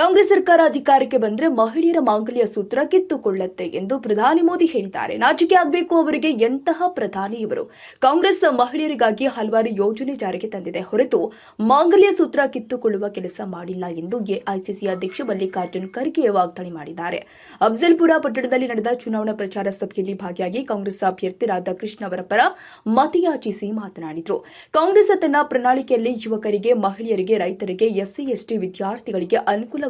ಕಾಂಗ್ರೆಸ್ ಸರ್ಕಾರ ಅಧಿಕಾರಕ್ಕೆ ಬಂದ್ರೆ ಮಹಿಳೆಯರ ಮಾಂಗಲ್ಯ ಸೂತ್ರ ಕಿತ್ತುಕೊಳ್ಳುತ್ತೆ ಎಂದು ಪ್ರಧಾನಿ ಮೋದಿ ಹೇಳಿದ್ದಾರೆ. ನಾಚಿಕೆ ಆಗಬೇಕು ಅವರಿಗೆ ಎಂತಹ ಪ್ರಧಾನಿ ಇವರು? ಕಾಂಗ್ರೆಸ್ ಮಹಿಳೆಯರಿಗಾಗಿ ಹಲವಾರು ಯೋಜನೆ ಜಾರಿಗೆ ತಂದಿದೆ. ಹೊರತು ಮಾಂಗಲ್ಯ ಸೂತ್ರ ಕಿತ್ತುಕೊಳ್ಳುವ ಕೆಲಸ ಮಾಡಿಲ್ಲ ಎಂದು ಎಐಸಿಸಿ ಅಧ್ಯಕ್ಷ ಮಲ್ಲಿಕಾರ್ಜುನ್ ಖರ್ಗೆ ವಾಗ್ದಾಳಿ ಮಾಡಿದ್ದಾರೆ. ಅಫ್ಜಲ್ಪುರ ಪಟ್ಟಣದಲ್ಲಿ ನಡೆದ ಚುನಾವಣಾ ಪ್ರಚಾರ ಸಭೆಯಲ್ಲಿ ಭಾಗಿಯಾಗಿ ಕಾಂಗ್ರೆಸ್ ಅಭ್ಯರ್ಥಿ ರಾಧಾಕೃಷ್ಣ ಅವರ ಪರ ಮತಯಾಚಿಸಿ ಮಾತನಾಡಿದರು. ಕಾಂಗ್ರೆಸ್ ತನ್ನ ಪ್ರಣಾಳಿಕೆಯಲ್ಲಿ ಯುವಕರಿಗೆ, ಮಹಿಳೆಯರಿಗೆ, ರೈತರಿಗೆ, ಎಸ್ಸಿ, ಎಸ್ಟಿ ವಿದ್ಯಾರ್ಥಿಗಳಿಗೆ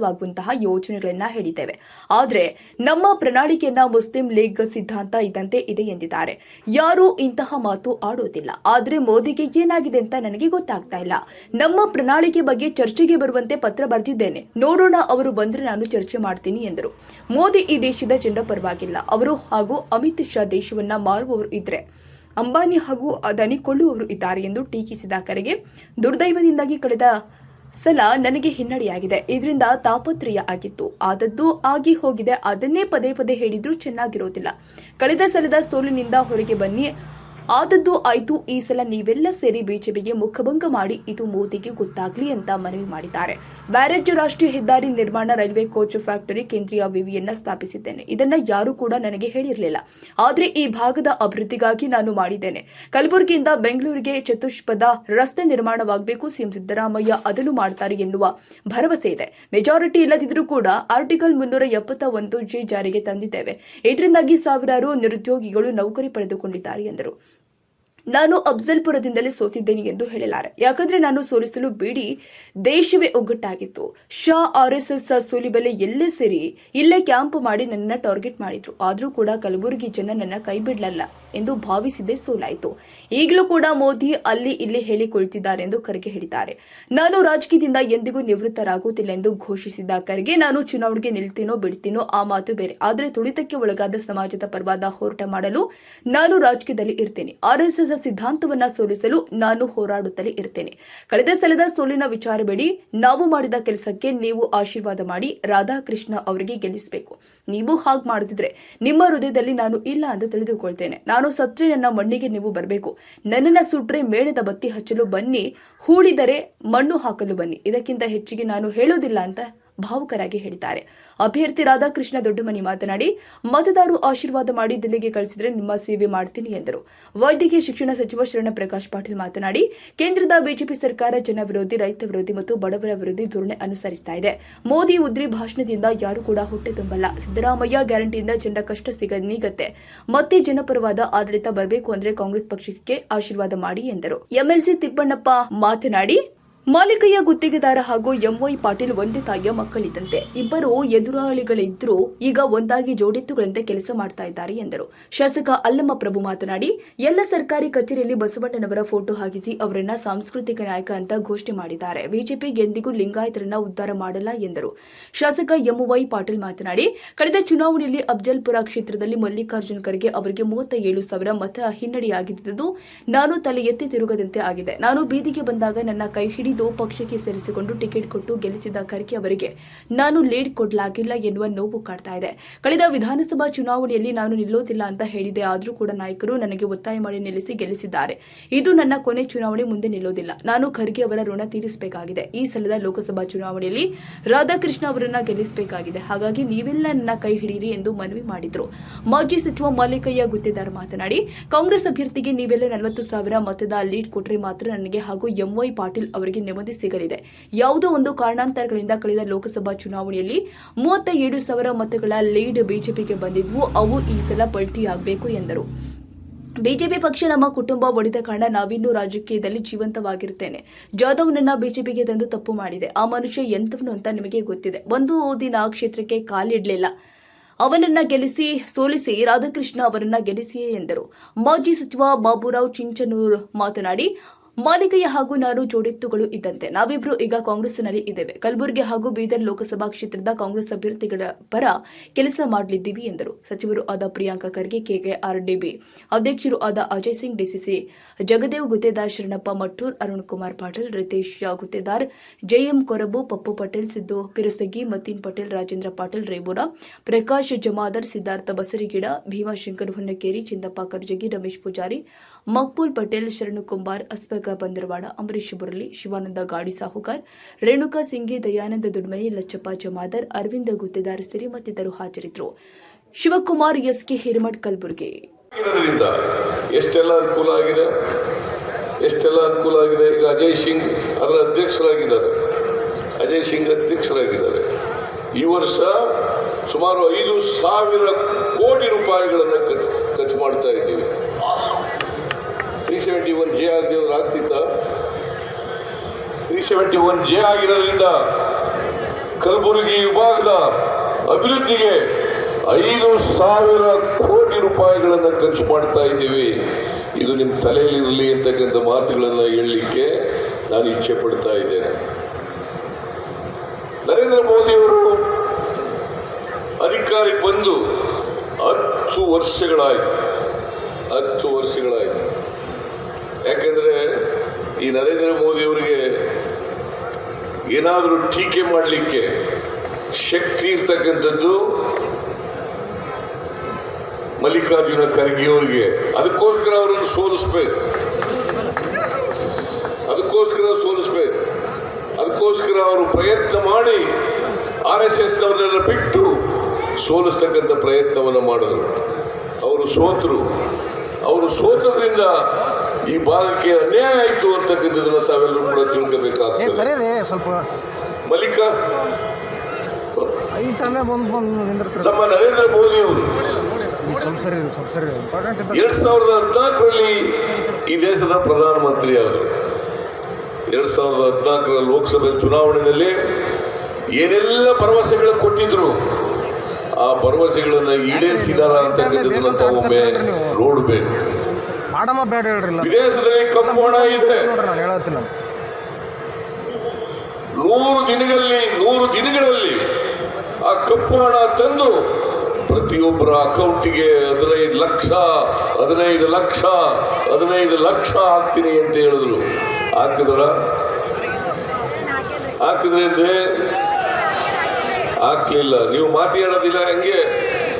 ಅನುಕೂಲವಾಗುವಂತಹ ಯೋಜನೆಗಳನ್ನ ಹೇಳಿದ್ದೇವೆ. ಆದರೆ ನಮ್ಮ ಪ್ರಣಾಳಿಕೆಯನ್ನ ಮುಸ್ಲಿಂ ಲೀಗ್ ಸಿದ್ಧಾಂತ ಇದ್ದಂತೆ ಇದೆ ಎಂದಿದ್ದಾರೆ. ಯಾರೂ ಇಂತಹ ಮಾತು ಆಡೋದಿಲ್ಲ. ಆದರೆ ಮೋದಿಗೆ ಏನಾಗಿದೆ ಅಂತ ನನಗೆ ಗೊತ್ತಾಗ್ತಾ ಇಲ್ಲ. ನಮ್ಮ ಪ್ರಣಾಳಿಕೆ ಬಗ್ಗೆ ಚರ್ಚೆಗೆ ಬರುವಂತೆ ಪತ್ರ ಬರೆದಿದ್ದೇನೆ. ನೋಡೋಣ ಅವರು ಬಂದ್ರೆ ನಾನು ಚರ್ಚೆ ಮಾಡ್ತೀನಿ ಎಂದರು. ಮೋದಿ ಈ ದೇಶದ ಜಂಡ ಪರವಾಗಿಲ್ಲ. ಅವರು ಹಾಗೂ ಅಮಿತ್ ಶಾ ದೇಶವನ್ನ ಮಾರುವವರು ಇದ್ರೆ ಅಂಬಾನಿ ಹಾಗೂ ಅದಾನಿ ಕೊಳ್ಳುವವರು ಇದ್ದಾರೆ ಎಂದು ಟೀಕಿಸಿದ ಕರೆಗೆ ದುರ್ದೈವದಿಂದಾಗಿ ಕಳೆದ ಸಲ ನನಗೆ ಹಿನ್ನಡೆಯಾಗಿದೆ. ಇದರಿಂದ ತಾಪತ್ರಯ ಆಗಿತ್ತು. ಆದದ್ದು ಆಗಿ ಹೋಗಿದೆ. ಅದನ್ನೇ ಪದೇ ಪದೇ ಹೇಳಿದ್ರು ಚೆನ್ನಾಗಿರೋದಿಲ್ಲ. ಕಳೆದ ಸಲದ ಸೋಲಿನಿಂದ ಹೊರಗೆ ಬನ್ನಿ. ಆದದ್ದು ಆಯ್ತು, ಈ ಸಲ ನೀವೆಲ್ಲ ಸೇರಿ ಬಿಜೆಪಿಗೆ ಮುಖಭಂಗ ಮಾಡಿ ಇದು ಮೋದಿಗೆ ಗೊತ್ತಾಗ್ಲಿ ಅಂತ ಮನವಿ ಮಾಡಿದ್ದಾರೆ. ಬ್ಯಾರೇಜ್ ರಾಷ್ಟ್ರೀಯ ಹೆದ್ದಾರಿ ನಿರ್ಮಾಣ ರೈಲ್ವೆ ಕೋಚ್ ಫ್ಯಾಕ್ಟರಿ ಕೇಂದ್ರೀಯ ವಿವಿಯನ್ನ ಸ್ಥಾಪಿಸಿದ್ದೇನೆ. ಇದನ್ನ ಯಾರು ಕೂಡ ನನಗೆ ಹೇಳಿರಲಿಲ್ಲ. ಆದ್ರೆ ಈ ಭಾಗದ ಅಭಿವೃದ್ಧಿಗಾಗಿ ನಾನು ಮಾಡಿದ್ದೇನೆ. ಕಲಬುರಗಿಯಿಂದ ಬೆಂಗಳೂರಿಗೆ ಚತುಷ್ಪದ ರಸ್ತೆ ನಿರ್ಮಾಣವಾಗಬೇಕು, ಸಿಎಂ ಸಿದ್ದರಾಮಯ್ಯ ಅದನ್ನು ಮಾಡ್ತಾರೆ ಎನ್ನುವ ಭರವಸೆ ಇದೆ. ಮೆಜಾರಿಟಿ ಇಲ್ಲದಿದ್ರೂ ಕೂಡ ಆರ್ಟಿಕಲ್ ಮುನ್ನೂರ ಎಪ್ಪತ್ತ ಒಂದು ಜಿ ಜಾರಿಗೆ ತಂದಿದ್ದೇವೆ. ಇದರಿಂದಾಗಿ ಸಾವಿರಾರು ನಿರುದ್ಯೋಗಿಗಳು ನೌಕರಿ ಪಡೆದುಕೊಂಡಿದ್ದಾರೆ ಎಂದರು. ನಾನು ಅಫ್ಜಲ್ಪುರದಿಂದಲೇ ಸೋತಿದ್ದೇನೆ ಎಂದು ಹೇಳಲಾರೆ. ಯಾಕಂದ್ರೆ ನಾನು ಸೋಲಿಸಲು ಬಿಡಿ, ದೇಶವೇ ಒಗ್ಗಟ್ಟಾಗಿತ್ತು. ಶಾ ಆರ್ಎಸ್ಎಸ್ ಸೋಲಿಬಲೆ ಎಲ್ಲೇ ಸೇರಿ ಇಲ್ಲೇ ಕ್ಯಾಂಪ್ ಮಾಡಿ ನನ್ನ ಟಾರ್ಗೆಟ್ ಮಾಡಿದ್ರು. ಆದರೂ ಕೂಡ ಕಲಬುರಗಿ ಜನ ನನ್ನ ಕೈ ಬಿಡಲಲ್ಲ ಎಂದು ಭಾವಿಸಿದ್ದೇ ಸೋಲಾಯಿತು. ಈಗಲೂ ಕೂಡ ಮೋದಿ ಅಲ್ಲಿ ಇಲ್ಲಿ ಹೇಳಿಕೊಳ್ತಿದ್ದಾರೆ ಎಂದು ಖರ್ಗೆ ಹೇಳಿದ್ದಾರೆ ನಾನು ರಾಜಕೀಯದಿಂದ ಎಂದಿಗೂ ನಿವೃತ್ತರಾಗುತ್ತಿಲ್ಲ ಎಂದು ಘೋಷಿಸಿದ ಖರ್ಗೆ ನಾನು ಚುನಾವಣೆಗೆ ನಿಲ್ತೀನೋ ಬಿಡ್ತೀನೋ ಆ ಮಾತು ಬೇರೆ. ಆದರೆ ತುಳಿತಕ್ಕೆ ಒಳಗಾದ ಸಮಾಜದ ಪರವಾದ ಹೋರಾಟ ಮಾಡಲು ನಾನು ರಾಜಕೀಯದಲ್ಲಿ ಇರ್ತೇನೆ. ಆರ್ಎಸ್ಎಸ್ ಸಿದ್ಧಾಂತವನ್ನ ಸೋಲಿಸಲು ನಾನು ಹೋರಾಡುತ್ತಲೇ ಇರ್ತೇನೆ ಕಳೆದ ಸಲದ ಸೋಲಿನ ವಿಚಾರ ಬೇಡಿ ನಾವು ಮಾಡಿದ ಕೆಲಸಕ್ಕೆ ನೀವು ಆಶೀರ್ವಾದ ಮಾಡಿ, ರಾಧಾಕೃಷ್ಣ ಅವರಿಗೆ ಗೆಲ್ಲಿಸಬೇಕು. ನೀವು ಹಾಗೆ ಮಾಡದಿದ್ರೆ ನಿಮ್ಮ ಹೃದಯದಲ್ಲಿ ನಾನು ಇಲ್ಲ ಅಂತ ತಿಳಿದುಕೊಳ್ತೇನೆ. ನಾನು ಸತ್ರೆ ನನ್ನ ಮಣ್ಣಿಗೆ ನೀವು ಬರಬೇಕು. ನನ್ನನ್ನ ಸುಟ್ರೆ ಮೇಣದ ಬತ್ತಿ ಹಚ್ಚಲು ಬನ್ನಿ. ಹೂಡಿದರೆ ಮಣ್ಣು ಹಾಕಲು ಬನ್ನಿ. ಇದಕ್ಕಿಂತ ಹೆಚ್ಚಿಗೆ ನಾನು ಹೇಳೋದಿಲ್ಲ ಅಂತ ಭಾವುಕರಾಗಿ ಹೇಳಿದ್ದಾರೆ. ಅಭ್ಯರ್ಥಿ ರಾಧಾಕೃಷ್ಣ ದೊಡ್ಡಮನಿ ಮಾತನಾಡಿ, ಮತದಾರರು ಆಶೀರ್ವಾದ ಮಾಡಿ ದಿಲ್ಲಿಗೆ ಕಳಿಸಿದರೆ ನಿಮ್ಮ ಸೇವೆ ಮಾಡ್ತೀನಿ ಎಂದರು. ವೈದ್ಯಕೀಯ ಶಿಕ್ಷಣ ಸಚಿವ ಶರಣ ಪ್ರಕಾಶ್ ಪಾಟೀಲ್ ಮಾತನಾಡಿ, ಕೇಂದ್ರದ ಬಿಜೆಪಿ ಸರ್ಕಾರ ಜನ ವಿರೋಧಿ, ರೈತ ವಿರೋಧಿ ಮತ್ತು ಬಡವರ ವಿರೋಧಿ ಧೋರಣೆ ಅನುಸರಿಸ್ತಾ ಇದೆ. ಮೋದಿ ಉದ್ರಿ ಭಾಷಣದಿಂದ ಯಾರು ಕೂಡ ಹೊಟ್ಟೆ ತುಂಬಲ್ಲ. ಸಿದ್ದರಾಮಯ್ಯ ಗ್ಯಾರಂಟಿಯಿಂದ ಜನರ ಕಷ್ಟ ಸಿಗ ನೀಗತ್ತೆ. ಮತ್ತೆ ಜನಪರವಾದ ಆಡಳಿತ ಬರಬೇಕು ಅಂದ್ರೆ ಕಾಂಗ್ರೆಸ್ ಪಕ್ಷಕ್ಕೆ ಆಶೀರ್ವಾದ ಮಾಡಿ ಎಂದರು. ಎಂಎಲ್ಸಿ ತಿಪ್ಪಣ್ಣಪ್ಪ ಮಾತನಾಡಿ ಮಾಲಿಕಯ್ಯ ಗುತ್ತಿಗೆದಾರ ಹಾಗೂ ಎಂವೈ ಪಾಟೀಲ್ ಒಂದೇ ತಾಯಿಯ ಮಕ್ಕಳಿದ್ದಂತೆ ಇಬ್ಬರು ಎದುರಾಳಿಗಳಿದ್ರು. ಈಗ ಒಂದಾಗಿ ಜೋಡಿತ್ತುಗಳಂತೆ ಕೆಲಸ ಮಾಡ್ತಾ ಇದ್ದಾರೆ ಎಂದರು. ಶಾಸಕ ಅಲ್ಲಮ್ಮ ಪ್ರಭು ಮಾತನಾಡಿ, ಎಲ್ಲ ಸರ್ಕಾರಿ ಕಚೇರಿಯಲ್ಲಿ ಬಸವಣ್ಣನವರ ಫೋಟೋ ಹಾಕಿಸಿ ಅವರನ್ನ ಸಾಂಸ್ಕೃತಿಕ ನಾಯಕ ಅಂತ ಘೋಷಣೆ ಮಾಡಿದ್ದಾರೆ. ಬಿಜೆಪಿ ಎಂದಿಗೂ ಲಿಂಗಾಯತರನ್ನ ಉದ್ಧಾರ ಮಾಡಲ್ಲ ಎಂದರು. ಶಾಸಕ ಎಂವೈ ಪಾಟೀಲ್ ಮಾತನಾಡಿ, ಕಳೆದ ಚುನಾವಣೆಯಲ್ಲಿ ಅಫ್ಜಲ್ಪುರ ಕ್ಷೇತ್ರದಲ್ಲಿ ಮಲ್ಲಿಕಾರ್ಜುನ್ ಖರ್ಗೆ ಅವರಿಗೆ ಮೂವತ್ತ ಏಳು ಸಾವಿರ ಮತ ಹಿನ್ನಡೆಯಾಗಿದ್ದು ನಾನು ತಲೆ ಎತ್ತಿ ತಿರುಗದಂತೆ ಆಗಿದೆ. ನಾನು ಬೀದಿಗೆ ಬಂದಾಗ ನನ್ನ ಕೈ ಹಿಡಿದು ಪಕ್ಷಕ್ಕೆ ಸೇರಿಸಿಕೊಂಡು ಟಿಕೆಟ್ ಕೊಟ್ಟು ಗೆಲ್ಲಿಸಿದ ಖರ್ಗೆ ಅವರಿಗೆ ನಾನು ಲೀಡ್ ಕೊಡಲಾಗಿಲ್ಲ ಎನ್ನುವ ನೋವು ಕಾಡ್ತಾ ಇದೆ. ಕಳೆದ ವಿಧಾನಸಭಾ ಚುನಾವಣೆಯಲ್ಲಿ ನಾನು ನಿಲ್ಲೋದಿಲ್ಲ ಅಂತ ಹೇಳಿದೆ ಆದರೂ ಕೂಡ ನಾಯಕರು ನನಗೆ ಒತ್ತಾಯ ಮಾಡಿ ನಿಲ್ಲಿಸಿ ಗೆಲ್ಲಿಸಿದ್ದಾರೆ. ಇದು ನನ್ನ ಕೊನೆ ಚುನಾವಣೆ, ಮುಂದೆ ನಿಲ್ಲೋದಿಲ್ಲ. ನಾನು ಖರ್ಗೆ ಅವರ ಋಣ ತೀರಿಸಬೇಕಾಗಿದೆ. ಈ ಸಲದ ಲೋಕಸಭಾ ಚುನಾವಣೆಯಲ್ಲಿ ರಾಧಾಕೃಷ್ಣ ಅವರನ್ನ ಗೆಲ್ಲಿಸಬೇಕಾಗಿದೆ. ಹಾಗಾಗಿ ನೀವೆಲ್ಲ ನನ್ನ ಕೈ ಹಿಡಿಯಿರಿ ಎಂದು ಮನವಿ ಮಾಡಿದ್ರು. ಮಾಜಿ ಸಚಿವ ಮಲ್ಲಿಕಯ್ಯ ಗುತ್ತೇದಾರ್ ಮಾತನಾಡಿ, ಕಾಂಗ್ರೆಸ್ ಅಭ್ಯರ್ಥಿಗೆ ನೀವೆಲ್ಲ ನಲವತ್ತು ಸಾವಿರ ಮತದ ಲೀಡ್ ಕೊಟ್ಟರೆ ಮಾತ್ರ ನನಗೆ ಹಾಗೂ ಎಂವೈ ಪಾಟೀಲ್ ಅವರಿಗೆ ನೆಮ್ಮದಿ ಸಿಗಲಿದೆ. ಯಾವುದೋ ಒಂದು ಕಾರಣಾಂತರಗಳಿಂದ ಕಳೆದ ಲೋಕಸಭಾ ಚುನಾವಣೆಯಲ್ಲಿ ಮೂವತ್ತ ಏಳು ಸಾವಿರ ಮತಗಳ ಲೀಡ್ ಬಿಜೆಪಿಗೆ ಬಂದಿದ್ವು. ಅವು ಈ ಸಲ ಪಲ್ಟಿಯಾಗಬೇಕು ಎಂದರು. ಬಿಜೆಪಿ ಪಕ್ಷ ನಮ್ಮ ಕುಟುಂಬ ಒಡೆದ ಕಾರಣ ನಾವಿನ್ನೂ ರಾಜಕೀಯದಲ್ಲಿ ಜೀವಂತವಾಗಿರ್ತೇನೆ. ಜಾಧವ್ ನನ್ನ ಬಿಜೆಪಿಗೆ ತಂದು ತಪ್ಪು ಮಾಡಿದೆ. ಆ ಮನುಷ್ಯ ಎಂಥವನು ಅಂತ ನಿಮಗೆ ಗೊತ್ತಿದೆ. ಒಂದು ದಿನ ಆ ಕ್ಷೇತ್ರಕ್ಕೆ ಕಾಲಿಡಲಿಲ್ಲ. ಅವನನ್ನ ಗೆಲ್ಲಿಸಿ ಸೋಲಿಸಿ ರಾಧಾಕೃಷ್ಣ ಅವರನ್ನ ಗೆಲ್ಲಿಸಿಯೇ ಎಂದರು. ಮಾಜಿ ಸಚಿವ ಬಾಬುರಾವ್ ಚಿಂಚನೂರ್ ಮಾತನಾಡಿ ಮಾಲಿಕೆಯ ಹಾಗೂ ನಾನು ಜೋಡೆತ್ತುಗಳು ಇದ್ದಂತೆ. ನಾವಿಬ್ರು ಈಗ ಕಾಂಗ್ರೆಸ್ನಲ್ಲಿ ಇದ್ದೇವೆ. ಕಲಬುರಗಿ ಹಾಗೂ ಬೀದರ್ ಲೋಕಸಭಾ ಕ್ಷೇತ್ರದ ಕಾಂಗ್ರೆಸ್ ಅಭ್ಯರ್ಥಿಗಳ ಪರ ಕೆಲಸ ಮಾಡಲಿದ್ದೀವಿ, ಎಂದರು. ಸಚಿವರು ಆದ ಪ್ರಿಯಾಂಕಾ ಖರ್ಗೆ, ಕೆಕೆಆರ್ಡಿಬಿ. ಅಧ್ಯಕ್ಷರು ಆದ ಅಜಯ್ ಸಿಂಗ್, ಡಿಸಿಸಿ ಜಗದೇವ್, ಗುತ್ತೇದಾರ್, ಶರಣಪ್ಪ ಮಠೂರ್ ಅರುಣ್ ಕುಮಾರ್ ಪಾಟೀಲ್, ರಿತೇಶ್ ಗುತ್ತೇದಾರ್, ಜೆಎಂ ಕೊರಬು, ಪಪ್ಪು ಪಟೇಲ್, ಸಿದ್ದು ಪಿರಸಗಿ, ಮತೀನ್ ಪಟೇಲ್, ರಾಜೇಂದ್ರ ಪಾಟೀಲ್, ರೇಬುರ, ಪ್ರಕಾಶ್ ಜಮಾದರ್, ಸಿದ್ಧಾರ್ಥ ಬಸರಿಗಿಡ ಭೀಮಾಶಂಕರ್ ಹುನ್ನಕೇರಿ ಚಿಂದಪ್ಪ ಕರ್ಜಗಿ, ರಮೇಶ್ ಪೂಜಾರಿ, ಮಕ್ಬೂಲ್ ಪಟೇಲ್, ಶರಣು ಕುಂಬಾರ್ ಅಸ್ಬಗ ಬಂದರವಾಡ ಅಂಬರೀಶ್ ಬುರಲಿ, ಶಿವಾನಂದ ಗಾಡಿ ಸಾಹುಕಾರ್, ರೇಣುಕಾ ಸಿಂಗಿ, ದಯಾನಂದ ದುಡ್ಮಯಿ ಲಚ್ಚಪ್ಪ ಜಮಾದರ್, ಅರವಿಂದ ಗುತ್ತೇದಾರ್ ಸಿರಿ ಮತ್ತಿತರರು ಹಾಜರಿದ್ದರು ಶಿವಕುಮಾರ್ ಎಸ್ಕೆ ಹಿರಮಠ್ ಕಲಬುರಗಿ. ಎಷ್ಟೆಲ್ಲ ಅನುಕೂಲ ಆಗಿದೆ? ಎಷ್ಟೆಲ್ಲ ಅನುಕೂಲ ಆಗಿದೆ? ಈಗ ಅಜಯ್ ಸಿಂಗ್ ಅದರ ಅಧ್ಯಕ್ಷರಾಗಿದ್ದಾರೆ. ಅಜಯ್ ಸಿಂಗ್ ಅಧ್ಯಕ್ಷರಾಗಿದ್ದಾರೆ. ಈ ವರ್ಷ ಸುಮಾರು ಐದು ಸಾವಿರ ಕೋಟಿ ರೂಪಾಯಿಗಳನ್ನು ಖರ್ಚು ಮಾಡ್ತಾ ಇದ್ದೀವಿ. ಸೆವೆಂಟಿ ಒನ್ ಜೆ ಆಗದೇವ್ರು ಆಗ್ತಿತ್ತ? ತ್ರೀ ಸೆವೆಂಟಿ ಒನ್ ಜೆ ಆಗಿರೋದ್ರಿಂದ ಕಲಬುರಗಿ ವಿಭಾಗದ ಅಭಿವೃದ್ಧಿಗೆ ಐದು ಸಾವಿರ ಕೋಟಿ ರೂಪಾಯಿಗಳನ್ನು ಖರ್ಚು ಮಾಡ್ತಾ ಇದ್ದೀವಿ. ಇದು ನಿಮ್ಮ ತಲೆಯಲ್ಲಿರಲಿ ಅಂತಕ್ಕಂಥ ಮಾತುಗಳನ್ನು ಹೇಳಲಿಕ್ಕೆ ನಾನು ಇಚ್ಛೆ ಪಡ್ತಾ ಇದ್ದೇನೆ. ನರೇಂದ್ರ ಮೋದಿಯವರು ಅಧಿಕಾರಕ್ಕೆ ಬಂದು ಹತ್ತು ವರ್ಷಗಳಾಯಿತು. ಹತ್ತು ವರ್ಷಗಳಾಯಿತು. ಯಾಕಂದರೆ ಈ ನರೇಂದ್ರ ಮೋದಿಯವರಿಗೆ ಏನಾದರೂ ಟೀಕೆ ಮಾಡಲಿಕ್ಕೆ ಶಕ್ತಿ ಇರ್ತಕ್ಕಂಥದ್ದು ಮಲ್ಲಿಕಾರ್ಜುನ ಖರ್ಗೆ ಅವರಿಗೆ. ಅದಕ್ಕೋಸ್ಕರ ಅವರನ್ನು ಸೋಲಿಸ್ಬೇಕು. ಅದಕ್ಕೋಸ್ಕರ ಸೋಲಿಸ್ಬೇಕು. ಅದಕ್ಕೋಸ್ಕರ ಅವರು ಪ್ರಯತ್ನ ಮಾಡಿ ಆರ್ ಎಸ್ ಎಸ್ನವ್ರನ್ನೆಲ್ಲ ಬಿಟ್ಟು ಸೋಲಿಸ್ತಕ್ಕಂಥ ಪ್ರಯತ್ನವನ್ನು ಮಾಡಿದ್ರು. ಅವರು ಸೋತರು. ಅವರು ಸೋತದ್ರಿಂದ ಈ ಭಾಗಕ್ಕೆ ಅನ್ಯಾಯ ಆಯಿತು ಅಂತಕ್ಕಂಥದ್ದನ್ನು ತಾವೆಲ್ಲರೂ ಕೂಡ ತಿಳ್ಕೊಬೇಕಾಗ್ತದೆ. ಸ್ವಲ್ಪ ಬಂದು ನಮ್ಮ ನರೇಂದ್ರ ಮೋದಿ ಅವರು ಎರಡ್ ಸಾವಿರದ ಹದಿನಾಲ್ಕರಲ್ಲಿ ಈ ದೇಶದ ಪ್ರಧಾನಮಂತ್ರಿ ಆದರು. ಎರಡ್ ಸಾವಿರದ ಹದಿನಾಲ್ಕರ ಲೋಕಸಭೆ ಚುನಾವಣೆಯಲ್ಲಿ ಏನೆಲ್ಲ ಭರವಸೆಗಳು ಕೊಟ್ಟಿದ್ರು ಆ ಭರವಸೆಗಳನ್ನ ಈಡೇರಿಸಿದಾರ ಅಂತಕ್ಕಂಥದ್ದನ್ನ ತಾವೊಮ್ಮೆ ನೋಡಬೇಕು. ಮಾಡಮ್ಮ ಬೇಡ ಹೇಳ್ರಿಲ್ಲ ವಿದೇಶದಲ್ಲಿ ಇದೆ. ನೋಡ್ರಿ ನಾನು ಹೇಳತ್ತೀನಿ ನಾನು. ನೂರು ದಿನಗಳಲ್ಲಿ ನೂರು ದಿನಗಳಲ್ಲಿ ಆ ಕಪ್ಪು ಹಣ ತಂದು ಪ್ರತಿಯೊಬ್ಬರ ಅಕೌಂಟಿಗೆ ಹದಿನೈದು ಲಕ್ಷ ಹದಿನೈದು ಲಕ್ಷ ಹದಿನೈದು ಲಕ್ಷ ಹಾಕ್ತೀನಿ ಅಂತ ಹೇಳಿದ್ರು. ಹಾಕಿದ್ರ? ಹಾಕಿದ್ರೆ ಅಂದ್ರೆ? ಹಾಕ್ಲಿಲ್ಲ. ನೀವು ಮಾತಾಡೋದಿಲ್ಲ ಹಂಗೆ?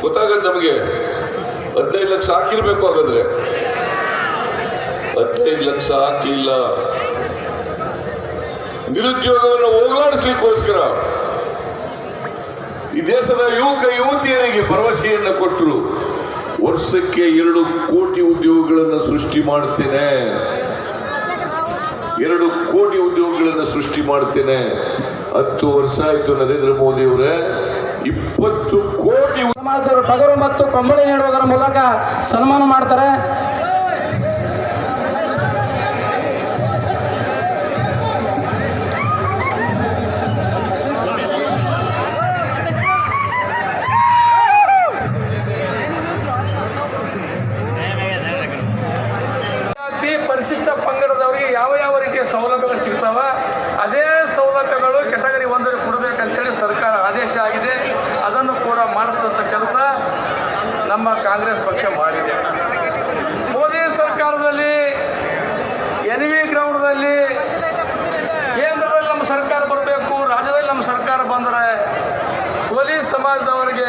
ಗೊತ್ತಾಗತ್ತೆ ನಮಗೆ. ಹದಿನೈದು ಲಕ್ಷ ಹಾಕಿರ್ಬೇಕು ಹಾಗಾದ್ರೆ. ಹದಿನೈದು ಲಕ್ಷ ಹಾಕ್ಲಿಲ್ಲ. ನಿರುದ್ಯೋಗವನ್ನು ಹೋಗಲಾಡಿಸ್ಲಿಕ್ಕೋಸ್ಕರ ಈ ದೇಶದ ಯುವಕ ಯುವತಿಯರಿಗೆ ಭರವಸೆಯನ್ನು ಕೊಟ್ಟರು ವರ್ಷಕ್ಕೆ ಎರಡು ಕೋಟಿ ಉದ್ಯೋಗಗಳನ್ನು ಸೃಷ್ಟಿ ಮಾಡ್ತೇನೆ ಎರಡು ಕೋಟಿ ಉದ್ಯೋಗಗಳನ್ನು ಸೃಷ್ಟಿ ಮಾಡ್ತೇನೆ ಹತ್ತು ವರ್ಷ ಆಯಿತು ನರೇಂದ್ರ ಮೋದಿ ಅವರೇ. ಇಪ್ಪತ್ತು ಕೋಟಿ ಸಮಾಜದವರು ಟಗರು ಮತ್ತು ಕಂಬಳಿ ನೀಡುವುದರ ಮೂಲಕ ಸನ್ಮಾನ ಮಾಡ್ತಾರೆ. ಸಮಾಜದವರಿಗೆ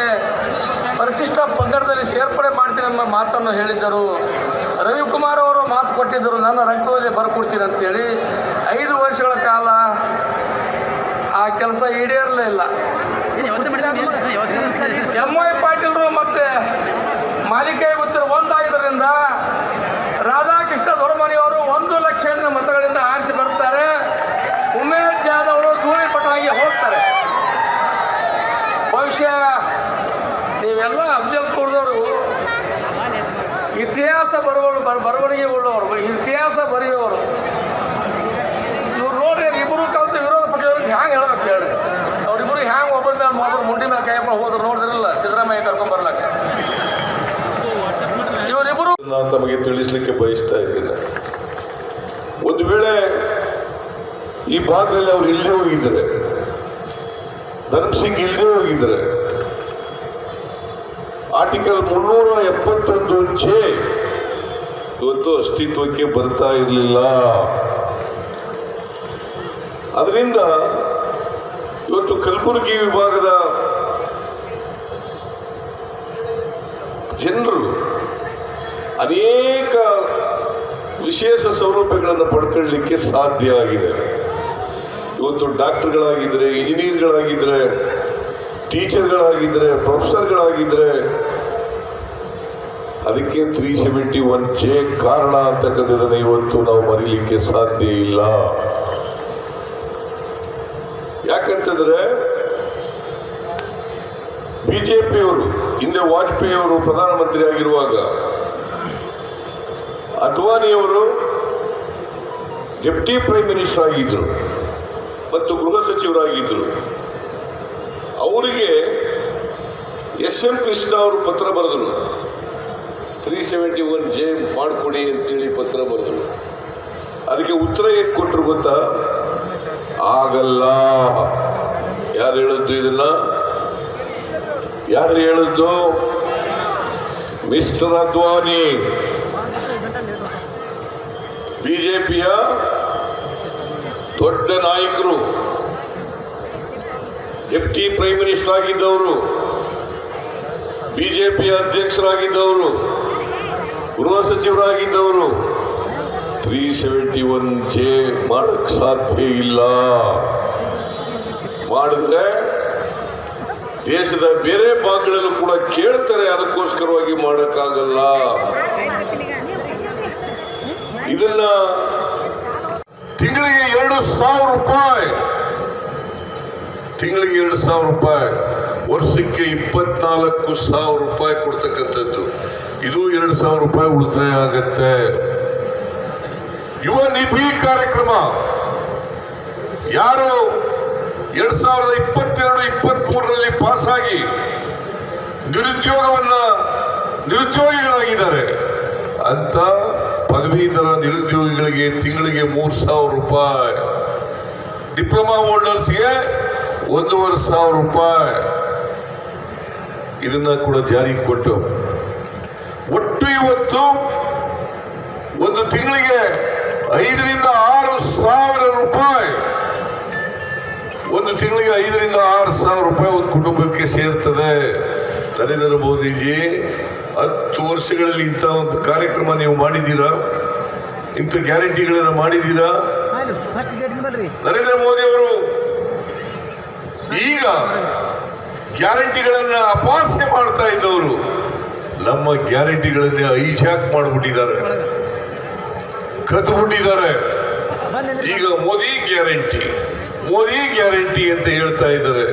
ಪರಿಶಿಷ್ಟ ಪಂಗಡದಲ್ಲಿ ಸೇರ್ಪಡೆ ಮಾಡ್ತೀನಿ ಎಂಬ ಮಾತನ್ನು ಹೇಳಿದ್ದರು. ರವಿಕುಮಾರ್ ಅವರು ಮಾತು ಕೊಟ್ಟಿದ್ದರು ನನ್ನ ರಕ್ತದಲ್ಲಿ ಬರ್ಕೊಡ್ತೀನಿ ಅಂತೇಳಿ. ಐದು ವರ್ಷಗಳ ಕಾಲ ಆ ಕೆಲಸ ಈಡೇರಲೇ ಇಲ್ಲ. ಎಂ ವೈ ಇವರಿಬ್ಬರು ತಮಗೆ ತಿಳಿಸ್ಲಿಕ್ಕೆ ಬಯಸ್ತಾ ಇದ್ದೇನೆ. ಒಂದು ವೇಳೆ ಈ ಭಾಗದಲ್ಲಿ ಅವ್ರು ಇಲ್ಲದೆ ಹೋಗಿದ್ದಾರೆ ಧರ್ಮ್ ಸಿಂಗ್ ಇಲ್ಲದೆ ಹೋಗಿದ್ದಾರೆ ಆರ್ಟಿಕಲ್ ಮುನ್ನೂರ ಎಪ್ಪತ್ತೊಂದು ಜೆ ಇವತ್ತು ಅಸ್ತಿತ್ವಕ್ಕೆ ಬರ್ತಾ ಇರಲಿಲ್ಲ. ಅದರಿಂದ ಇವತ್ತು ಕಲಬುರಗಿ ವಿಭಾಗದ ಜನರು ಅನೇಕ ವಿಶೇಷ ಸೌಲಭ್ಯಗಳನ್ನು ಪಡ್ಕೊಳ್ಳಿಕ್ಕೆ ಸಾಧ್ಯ ಆಗಿದೆ. ಇವತ್ತು ಡಾಕ್ಟರ್ಗಳಾಗಿದ್ದರೆ ಇಂಜಿನಿಯರ್ಗಳಾಗಿದ್ದರೆ ಟೀಚರ್ಗಳಾಗಿದ್ದರೆ ಪ್ರೊಫೆಸರ್ಗಳಾಗಿದ್ದರೆ ಅದಕ್ಕೆ ತ್ರೀ ಸೆವೆಂಟಿ ಒನ್ ಜೆ ಕಾರಣ ಅಂತಕ್ಕಂಥದ್ದನ್ನು ಇವತ್ತು ನಾವು ಮರೀಲಿಕ್ಕೆ ಸಾಧ್ಯ ಇಲ್ಲ. ಯಾಕಂತಂದ್ರೆ ಬಿಜೆಪಿಯವರು ಹಿಂದೆ ವಾಜಪೇಯಿ ಅವರು ಪ್ರಧಾನಮಂತ್ರಿ ಆಗಿರುವಾಗ ಅದ್ವಾನಿಯವರು ಡೆಪ್ಟಿ ಪ್ರೈಮ್ ಮಿನಿಸ್ಟರ್ ಆಗಿದ್ದರು ಮತ್ತು ಗೃಹ ಸಚಿವರಾಗಿದ್ದರು ಅವರಿಗೆ ಎಸ್ ಎಂ ಕೃಷ್ಣ ಅವರು ಪತ್ರ ಬರೆದರು. ತ್ರೀ ಸೆವೆಂಟಿ ಒನ್ ಜೆ ಮಾಡಿಕೊಡಿ ಅಂತೇಳಿ ಪತ್ರ ಬರೆದರು. ಅದಕ್ಕೆ ಉತ್ತರ ಹೇಗೆ ಕೊಟ್ಟರು ಗೊತ್ತಾ? ಆಗಲ್ಲ. ಯಾರು ಹೇಳಿದ್ರು ಇದನ್ನ? ಯಾರು ಹೇಳಿದ್ದು ಮಿಸ್ಟರ್ ಅದ್ವಾನಿ. ಬಿಜೆಪಿಯ ದೊಡ್ಡ ನಾಯಕರು. ಡೆಪ್ಟಿ ಪ್ರೈಮ್ ಮಿನಿಸ್ಟರ್ ಆಗಿದ್ದವರು. ಬಿಜೆಪಿಯ ಅಧ್ಯಕ್ಷರಾಗಿದ್ದವರು. ಗೃಹ ಸಚಿವರಾಗಿದ್ದವರು. ತ್ರೀ ಸೆವೆಂಟಿ ಒನ್ ಜೆ ಮಾಡಕ್ಕೆ ಸಾಧ್ಯ ಇಲ್ಲ. ಮಾಡಿದ್ರೆ ದೇಶದ ಬೇರೆ ಭಾಗಗಳಲ್ಲೂ ಕೂಡ ಕೇಳ್ತಾರೆ, ಅದಕ್ಕೋಸ್ಕರವಾಗಿ ಮಾಡೋಕ್ಕಾಗಲ್ಲ. ಇದನ್ನ ತಿಂಗಳಿಗೆ ಎರಡು ಸಾವಿರ ರೂಪಾಯಿ. ತಿಂಗಳಿಗೆ ಎರಡು ಸಾವಿರ ರೂಪಾಯಿ. ವರ್ಷಕ್ಕೆ ಇಪ್ಪತ್ನಾಲ್ಕು ಸಾವಿರ ರೂಪಾಯಿ ಕೊಡ್ತಕ್ಕಂಥದ್ದು. ಇದು ಎರಡು ಸಾವಿರ ರೂಪಾಯಿ ಉಳಿತಾಯ ಆಗತ್ತೆ. ಯುವ ನಿಧಿ ಕಾರ್ಯಕ್ರಮ. ಯಾರು ಎರಡ್ ಸಾವಿರದ ಇಪ್ಪತ್ತೆರಡು ಇಪ್ಪತ್ತ್ ಮೂರರಲ್ಲಿ ಪಾಸ್ ಆಗಿ ನಿರುದ್ಯೋಗವನ್ನ ನಿರುದ್ಯೋಗಿಗಳಾಗಿದ್ದಾರೆ. ಅಂತ ಪದವೀಧರ ನಿರುದ್ಯೋಗಿಗಳಿಗೆ ತಿಂಗಳಿಗೆ ಮೂರು ಸಾವಿರ ರೂಪಾಯಿ. ಡಿಪ್ಲೊಮಾ ಹೋಲ್ಡರ್ಸ್ಗೆ ಒಂದೂವರೆ ಸಾವಿರ ರೂಪಾಯಿ. ಇದನ್ನ ಕೂಡ ಜಾರಿಗೆ ಕೊಟ್ಟು ಒಟ್ಟು ಇವತ್ತು ಒಂದು ತಿಂಗಳಿಗೆ ಐದರಿಂದ ಆರು ಸಾವಿರ ರೂಪಾಯಿ. ಒಂದು ತಿಂಗಳಿಗೆ ಐದರಿಂದ ಆರು ಸಾವಿರ ರೂಪಾಯಿ ಒಂದು ಕುಟುಂಬಕ್ಕೆ ಸೇರ್ತದೆ. ನರೇಂದ್ರ ಮೋದಿಜಿ ಹತ್ತು ವರ್ಷಗಳಲ್ಲಿ ಇಂಥ ಒಂದು ಕಾರ್ಯಕ್ರಮ ನೀವು ಮಾಡಿದ್ದೀರಾ? ಇಂಥ ಗ್ಯಾರಂಟಿಗಳನ್ನು ಮಾಡಿದ್ದೀರಾ? ನರೇಂದ್ರ ಮೋದಿ ಅವರು ಈಗ ಗ್ಯಾರಂಟಿಗಳನ್ನ ಅಪಾಸ್ಯ ಮಾಡ್ತಾ ಇದ್ದವರು ನಮ್ಮ ಗ್ಯಾರಂಟಿಗಳನ್ನೇ ಐಜಾಕ್ ಮಾಡಿಬಿಟ್ಟಿದ್ದಾರೆ. ಕದ್ಬಿಟ್ಟಿದ್ದಾರೆ. ಈಗ ಮೋದಿ ಗ್ಯಾರಂಟಿ. ಮೋದಿ ಗ್ಯಾರಂಟಿ ಅಂತ ಹೇಳ್ತಾ ಇದ್ದಾರೆ.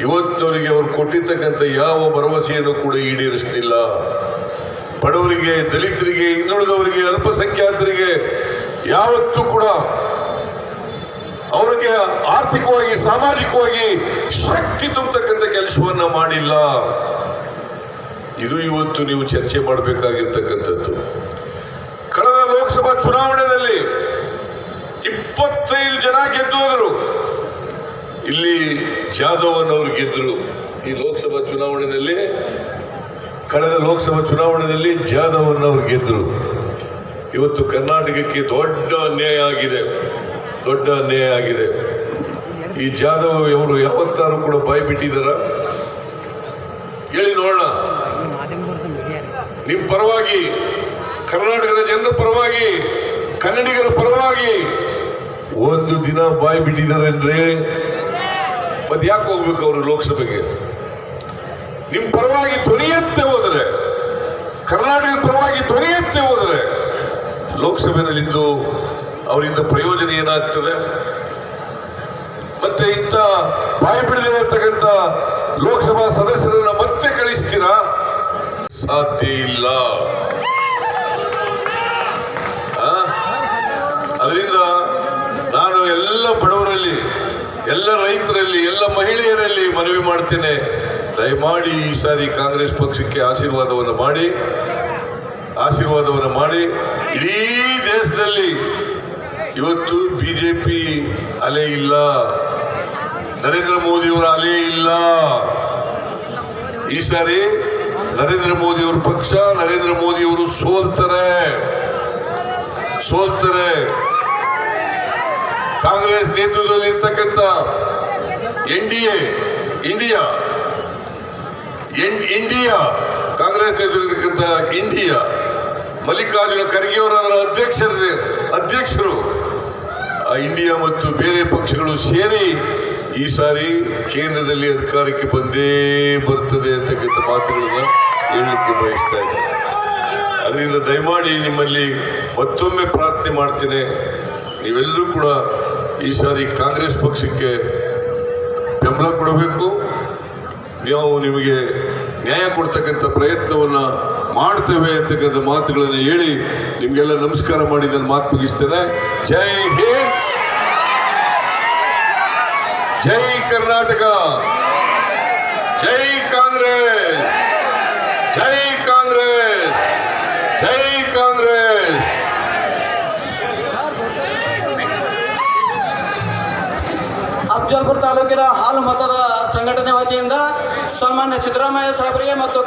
ಇವತ್ತಿನವರಿಗೆ ಅವರು ಕೊಟ್ಟಿರ್ತಕ್ಕಂಥ ಯಾವ ಭರವಸೆಯನ್ನು ಕೂಡ ಈಡೇರಿಸಲಿಲ್ಲ. ಬಡವರಿಗೆ, ದಲಿತರಿಗೆ ಹಿಂದುಳಿದವರಿಗೆ ಅಲ್ಪಸಂಖ್ಯಾತರಿಗೆ ಯಾವತ್ತೂ ಕೂಡ ಅವರಿಗೆ ಆರ್ಥಿಕವಾಗಿ, ಸಾಮಾಜಿಕವಾಗಿ ಶಕ್ತಿ ತುಂಬತಕ್ಕಂಥ ಕೆಲಸವನ್ನ ಮಾಡಿಲ್ಲ. ಇದು ಇವತ್ತು ನೀವು ಚರ್ಚೆ ಮಾಡಬೇಕಾಗಿರ್ತಕ್ಕಂಥದ್ದು. ಕಳೆದ ಲೋಕಸಭಾ ಚುನಾವಣೆಯಲ್ಲಿ ಇಪ್ಪತ್ತೈದು ಜನ ಗೆದ್ದು ಹೋದರು ಇಲ್ಲಿ ಜಾಧವ್ ಅನ್ನೋರು ಗೆದ್ದರು ಈ ಲೋಕಸಭಾ ಚುನಾವಣೆಯಲ್ಲಿ, ಕಳೆದ ಲೋಕಸಭಾ ಚುನಾವಣೆಯಲ್ಲಿ ಜಾಧವ್ ಅನ್ನೋರು ಗೆದ್ದರು ಇವತ್ತು ಕರ್ನಾಟಕಕ್ಕೆ ದೊಡ್ಡ ಅನ್ಯಾಯ ಆಗಿದೆ. ದೊಡ್ಡ ಅನ್ಯಾಯ ಆಗಿದೆ. ಈ ಜಾಧವ್ ಅವರು ಯಾವತ್ತಾರು ಕೂಡ ಬಾಯಿ ಬಿಟ್ಟಿದ್ದಾರ ಹೇಳಿ ನೋಡೋಣ. ನಿಮ್ಮ ಪರವಾಗಿ, ಕರ್ನಾಟಕದ ಜನರ ಪರವಾಗಿ, ಕನ್ನಡಿಗರ ಪರವಾಗಿ ಒಂದು ದಿನ ಬಾಯಿ ಬಿಟ್ಟಿದ್ದಾರೆ ಅಂದ್ರೆ ಮತ್ತೆ ಯಾಕೆ ಹೋಗ್ಬೇಕು ಅವರು ಲೋಕಸಭೆಗೆ? ನಿಮ್ಮ ಪರವಾಗಿ ಧ್ವನಿಯತ್ತೆ ಹೋದರೆ, ಕರ್ನಾಟಕದ ಪರವಾಗಿ ಧ್ವನಿಯತ್ತೆ ಹೋದರೆ ಲೋಕಸಭೆಯಲ್ಲಿದ್ದು ಅವರಿಂದ ಪ್ರಯೋಜನ ಏನಾಗ್ತದೆ? ಮತ್ತೆ ಇಂಥ ಬಾಯಿ ಲೋಕಸಭಾ ಸದಸ್ಯರನ್ನ ಮತ್ತೆ ಕಳಿಸ್ತೀರಾ? ಸಾಧ್ಯ ಇಲ್ಲ? ಅದರಿಂದ ನಾನು ಎಲ್ಲ ಬಡವರಲ್ಲಿ ಎಲ್ಲ ರೈತರಲ್ಲಿ, ಎಲ್ಲ ಮಹಿಳೆಯರಲ್ಲಿ ಮನವಿ ಮಾಡ್ತೇನೆ. ದಯಮಾಡಿ ಈ ಸಾರಿ ಕಾಂಗ್ರೆಸ್ ಪಕ್ಷಕ್ಕೆ ಆಶೀರ್ವಾದವನ್ನು ಮಾಡಿ ಆಶೀರ್ವಾದವನ್ನು ಮಾಡಿ. ಇಡೀ ದೇಶದಲ್ಲಿ ಇವತ್ತು ಬಿ ಜೆ ಪಿ ಅಲೆ ಇಲ್ಲ. ನರೇಂದ್ರ ಮೋದಿಯವರ ಅಲೆ ಇಲ್ಲ. ಈ ಸಾರಿ ನರೇಂದ್ರ ಮೋದಿಯವರ ಪಕ್ಷ, ನರೇಂದ್ರ ಮೋದಿಯವರು ಸೋಲ್ತಾರೆ. ಸೋಲ್ತಾರೆ. ಕಾಂಗ್ರೆಸ್ ನೇತೃತ್ವದಲ್ಲಿ ಇರ್ತಕ್ಕಂಥ N D A, India India, Congress ನೇತೃತ್ವದಲ್ಲಿರ್ತಕ್ಕಂಥ India, Mallikarjuna Kharge ಅವರವರ ಅಧ್ಯಕ್ಷರ ಅಧ್ಯಕ್ಷರು, ಆ ಇಂಡಿಯಾ ಮತ್ತು ಬೇರೆ ಪಕ್ಷಗಳು ಸೇರಿ ಈ ಸಾರಿ ಕೇಂದ್ರದಲ್ಲಿ ಅಧಿಕಾರಕ್ಕೆ ಬಂದೇ ಬರ್ತದೆ ಅಂತಕ್ಕಂಥ ಮಾತುಗಳನ್ನು ಹೇಳಲಿಕ್ಕೆ ಬಯಸ್ತಾ ಇದ್ದಾರೆ ಅದರಿಂದ ದಯಮಾಡಿ ನಿಮ್ಮಲ್ಲಿ ಮತ್ತೊಮ್ಮೆ ಪ್ರಾರ್ಥನೆ ಮಾಡ್ತೇನೆ. ನೀವೆಲ್ಲರೂ ಕೂಡ ಈ ಸಾರಿ ಕಾಂಗ್ರೆಸ್ ಪಕ್ಷಕ್ಕೆ ಬೆಂಬಲ ಕೊಡಬೇಕು. ನಾವು ನಿಮಗೆ ನ್ಯಾಯ ಕೊಡ್ತಕ್ಕಂಥ ಪ್ರಯತ್ನವನ್ನು ಮಾಡ್ತೇವೆ ಅಂತಕ್ಕಂಥ ಮಾತುಗಳನ್ನು ಹೇಳಿ ನಿಮಗೆಲ್ಲ ನಮಸ್ಕಾರ ಮಾಡಿ ನಾನು ಮಾತು ಮುಗಿಸ್ತೇನೆ. ಜೈ ಹಿಂದ್! ಜೈ ಕರ್ನಾಟಕ! ಜೈ ಕಾಂಗ್ರೆಸ್! ಜೈ ಅಫ್ಜಲ್ಪುರ ತಾಲೂಕಿನ ಹಾಲು ಮತದ ಸಂಘಟನೆ ವತಿಯಿಂದ ಸನ್ಮಾನ್ಯ ಸಿದ್ದರಾಮಯ್ಯ ಸಾಹೇಬರಿಗೆ ಮತ್ತು